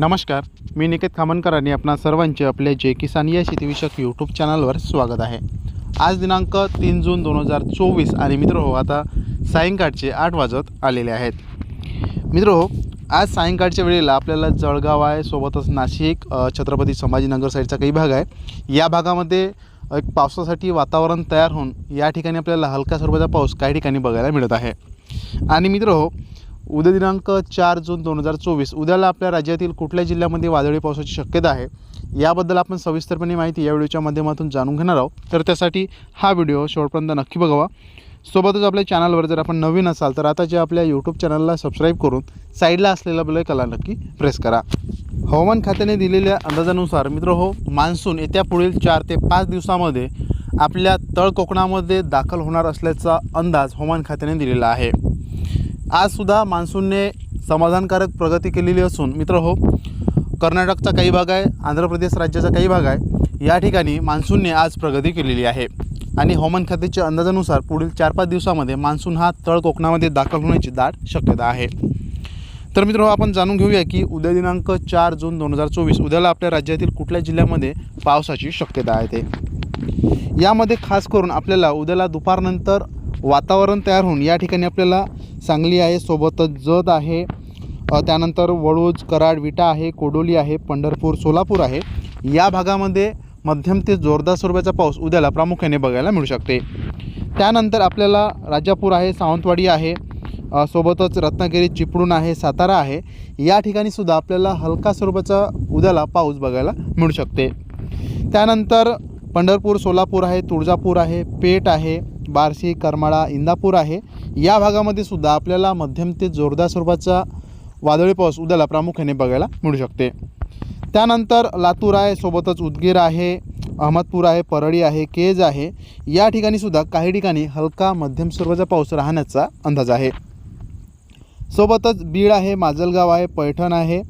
नमस्कार मी निकेत खामनकर आणि आपणा सर्वांचे आपले जे किसान या शेतीविषयक यूट्यूब चॅनलवर स्वागत आहे. आज दिनांक तीन जून दोन हजार चोवीस आणि मित्र हो आता सायंकाळचे आठ वाजत आलेले आहेत. मित्र हो आज सायंकाळच्या वेळेला आपल्याला जळगाव आहे सोबतच नाशिक छत्रपती संभाजीनगर साईडचा काही भाग आहे. या भागामध्ये एक पावसासाठी वातावरण तयार होऊन या ठिकाणी आपल्याला हलक्या स्वरूपाचा पाऊस काही ठिकाणी बघायला मिळत आहे. आणि मित्र हो उद्या दिनांक चार जून दोन हजार चोवीस उद्याला आपल्या राज्यातील कुठल्या जिल्ह्यामध्ये वादळी पावसाची शक्यता आहे याबद्दल आपण सविस्तरपणे माहिती या व्हिडिओच्या माध्यमातून जाणून घेणार आहोत. तर त्यासाठी हा व्हिडिओ शेवटपर्यंत नक्की बघावा. सोबतच आपल्या चॅनलवर जर आपण नवीन असाल तर आता जे आपल्या यूट्यूब चॅनलला सबस्क्राईब करून साईडला असलेला बेलायकला नक्की प्रेस करा. हवामान खात्याने दिलेल्या अंदाजानुसार मित्र हो मान्सून येत्या पुढील चार ते पाच दिवसामध्ये आपल्या तळ कोकणामध्ये दाखल होणार असल्याचा अंदाज हवामान खात्याने दिलेला आहे. आजसुद्धा मान्सूनने समाधानकारक प्रगती केलेली असून मित्र हो कर्नाटकचा काही भाग आहे आंध्र प्रदेश राज्याचा काही भाग आहे या ठिकाणी मान्सूनने आज प्रगती केलेली आहे. आणि हवामान खात्याच्या अंदाजानुसार पुढील चार पाच दिवसामध्ये मान्सून हा तळ कोकणामध्ये दाखल होण्याची दाट शक्यता आहे. तर मित्र हो, आपण जाणून घेऊया की उद्या दिनांक चार जून दोन हजार चोवीस उद्याला आपल्या राज्यातील कुठल्या जिल्ह्यामध्ये पावसाची शक्यता आहे ते. यामध्ये खास करून आपल्याला उद्याला दुपारनंतर वातावरण तयार होऊन या ठिकाणी आपल्याला सांगली आहे सोबतच जत आहे. त्यानंतर वळूज कराड विटा आहे कोडोली आहे पंढरपूर सोलापूर आहे. या भागामध्ये मध्यम ते जोरदार स्वरूपाचा पाऊस उद्याला प्रामुख्याने बघायला मिळू शकते. त्यानंतर आपल्याला राजापूर आहे सावंतवाडी आहे सोबतच रत्नागिरी चिपळूण आहे सातारा आहे. या ठिकाणी सुद्धा आपल्याला हलका स्वरूपाचा उद्याला पाऊस बघायला मिळू शकते. त्यानंतर पंढरपूर सोलापूर आहे तुळजापूर आहे पेठ आहे. बार्शी करमाळा इंदापूर आहे. या भागामध्ये सुद्धा आपल्याला मध्यम ते जोरदार स्वरूपाचा वादळी पाऊस उद्याला प्रामुख्याने बघायला मिळू शकते. त्यानंतर लातूर आहे सोबतच उदगीर आहे अहमदपूर आहे परळी आहे केज आहे. या ठिकाणी सुद्धा काही ठिकाणी हलका मध्यम स्वरूपाचा पाऊस राहण्याचा अंदाज आहे. सोबतच बीड आहे माजलगाव आहे पैठण आहे.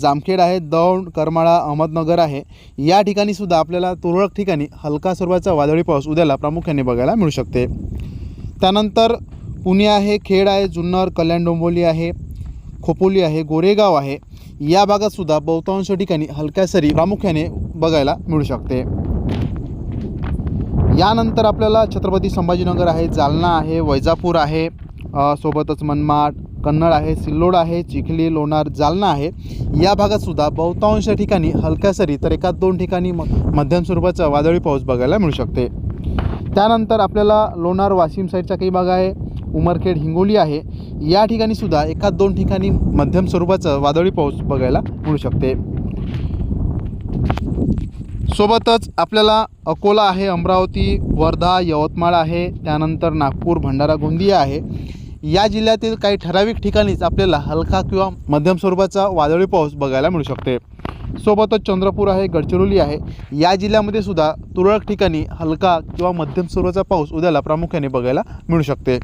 जामखेड आहे दौंड करमाळा अहमदनगर आहे. या ठिकाणी सुद्धा आपल्याला तुरळक ठिकाणी हलका स्वरूपाचा वादळी पाऊस उद्याला प्रामुख्याने बघायला मिळू शकते. त्यानंतर पुणे आहे खेड आहे जुन्नर कल्याण डोंबोली आहे खोपोली आहे गोरेगाव आहे. या भागातसुद्धा बहुतांश ठिकाणी हलक्या सरी प्रामुख्याने बघायला मिळू शकते. यानंतर आपल्याला छत्रपती संभाजीनगर आहे जालना आहे वैजापूर आहे सोबतच मनमाड कन्नड आहे सिल्लोड आहे चिखली लोणार जालना आहे. या भागातसुद्धा बहुतांश ठिकाणी हलक्या सरी तर एकाच दोन ठिकाणी म मध्यम स्वरूपाचा वादळी पाऊस बघायला मिळू शकते. त्यानंतर आपल्याला लोणार वाशिम साईडचा काही भाग आहे उमरखेड हिंगोली आहे. या ठिकाणी सुद्धा एकाच दोन ठिकाणी मध्यम स्वरूपाचा वादळी पाऊस बघायला मिळू शकते. सोबतच आपल्याला अकोला आहे अमरावती वर्धा यवतमाळ आहे. त्यानंतर नागपूर भंडारा गोंदिया आहे. या जिल्ह्यातील काही ठराविक ठिकाणीच आपल्याला हलका किंवा मध्यम स्वरूपाचा वादळी पाऊस बघायला मिळू शकते. सोबतच चंद्रपूर आहे गडचिरोली आहे. या जिल्ह्यामध्ये सुद्धा तुरळक ठिकाणी हलका किंवा मध्यम स्वरूपाचा पाऊस उद्याला प्रामुख्याने बघायला मिळू शकते.